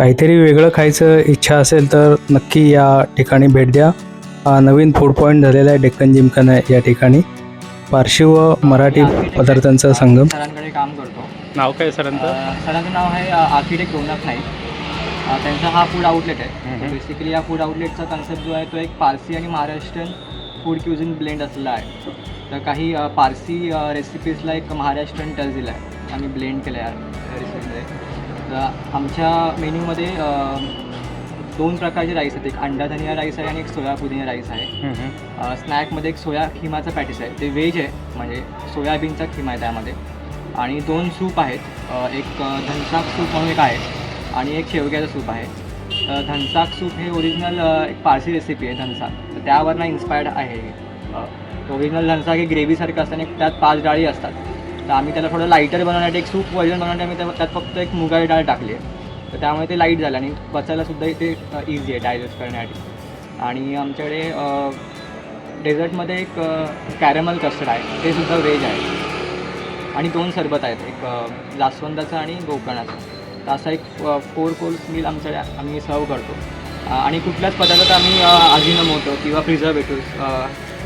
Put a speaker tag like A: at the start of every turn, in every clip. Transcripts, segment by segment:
A: काहीतरी वेगळं खायचं इच्छा असेल तर नक्की या ठिकाणी भेट द्या. हा नवीन फूड पॉईंट झालेला आहे डेक्कन जिमखाना या ठिकाणी. पारशी व मराठी पदार्थांचा संगम.
B: सरांकडे काम करतो.
C: नाव काय सरांचं?
B: सरांचं नाव आहे आर्किटेक्ट रोनक नाईक त्यांचा हा फूड आउटलेट आहे. बेसिकली या फूड आउटलेटचा कन्सेप्ट जो आहे तो एक पारसी आणि महाराष्ट्रीयन फूड क्युझिन ब्लेंड असलेला आहे. तर काही पारसी रेसिपीजला एक महाराष्ट्रीयन टच दिला आहे. आम्ही ब्लेंड केलं आहे. तर आमच्या मेन्यूमध्ये दोन प्रकारचे राईस आहेत. एक अंडा धनिया राईस आहे आणि एक सोया पुदिना राईस आहे. स्नॅकमध्ये एक सोया खिमाचा पॅटीस आहे. ते व्हेज आहे म्हणजे सोयाबीनचा खिमा आहे त्यामध्ये. आणि दोन सूप आहेत. एक धनसाक सूप म्हणून एक आहे आणि एक शेवग्याचं सूप आहे. तर धनसाक सूप हे ओरिजिनल एक पारसी रेसिपी आहे धनसाक तर त्यावरनं इन्स्पायर्ड आहे ओरिजिनल धनसाक हे ग्रेव्हीसारखं असतं आणि त्यात पाच डाळी असतात. तर आम्ही त्याला थोडं लाईटर बनवण्यासाठी एक सूप वजन बनवण्यासाठी आम्ही त्यात फक्त एक मुगाची डाळ टाकली आहे. तर त्यामुळे ते लाइट झालं आणि पचायलासुद्धा इथे इझी आहे डायजेस्ट करण्यासाठी. आणि आमच्याकडे डेझर्टमध्ये एक कॅरेमल कस्टर्ड आहे. ते सुद्धा व्हेज आहे. आणि दोन सरबत आहेत. एक जास्वंदाचं आणि गोकर्णाचं तर असा एक फोर कोर्स मील आमच्याकडे आम्ही सर्व करतो. आणि कुठल्याच पदार्थात आम्ही अजिनोमोटो किंवा प्रिझर्वेटिव्स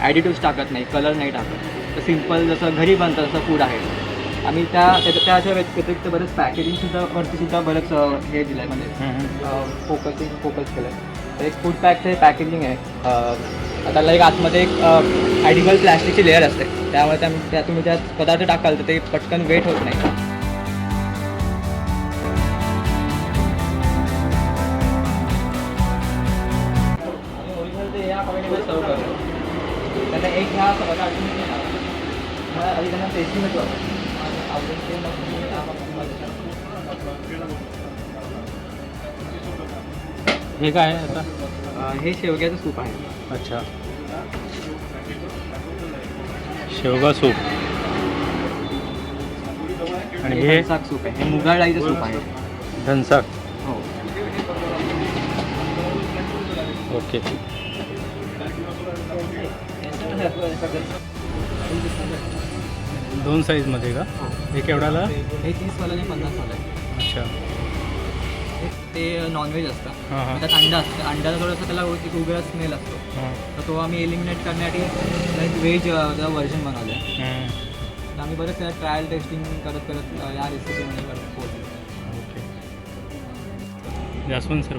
B: ॲडिटिव्स टाकत नाही. कलर नाही टाकत. सिंपल जसं घरी बनतं तसं फूड आहे. आम्ही त्या व्यत- व्यतिरिक्त बरेच पॅकेजिंगसुद्धा वरतीसुद्धा बरंच हे दिलं आहे म्हणजे. फोकसिंग फोकस केलं आहे एक फूड पॅकचं हे पॅकेजिंग आहे. त्याला एक आतमध्ये एक ॲडिबल प्लॅस्टिकची लेअर असते. त्यामुळे त्या त्या तुम्ही त्यात पदार्थ टाकाल तर ते पटकन वेट होत नाही. त्यांना एक ह्या पदार्थाची मला आधी त्यांना मग
C: हे काय आहे आता?
B: हे शेवग्याचं सूप आहे.
C: अच्छा. शेवगा सूप. आणि
B: हे? धनसाक सूप आहे. हे मुगाळ डाळीचं सूप आहे.
C: धनसाक.
B: हो.
C: ओके. दोन साईजमध्ये का? हे. केवढ्याला
B: हे तीस वाला आणि पन्नास वाला आहे.
C: अच्छा.
B: हे- ते नॉनव्हेज असतं.
C: हां हां.
B: त्यात अंडा असतं. अंड्याचा थोडासा त्याला एक उग्र स्मेल असतो.
C: हां.
B: तर तो आम्ही एलिमिनेट करण्यासाठी लाईक व्हेज व्हर्जन बनवलं आहे
C: हम्म.
B: तर आम्ही बरेच त्याला ट्रायल टेस्टिंग करत करत या रेसिपीमध्ये पोहोचलो.
C: ओके. जास्वंद सर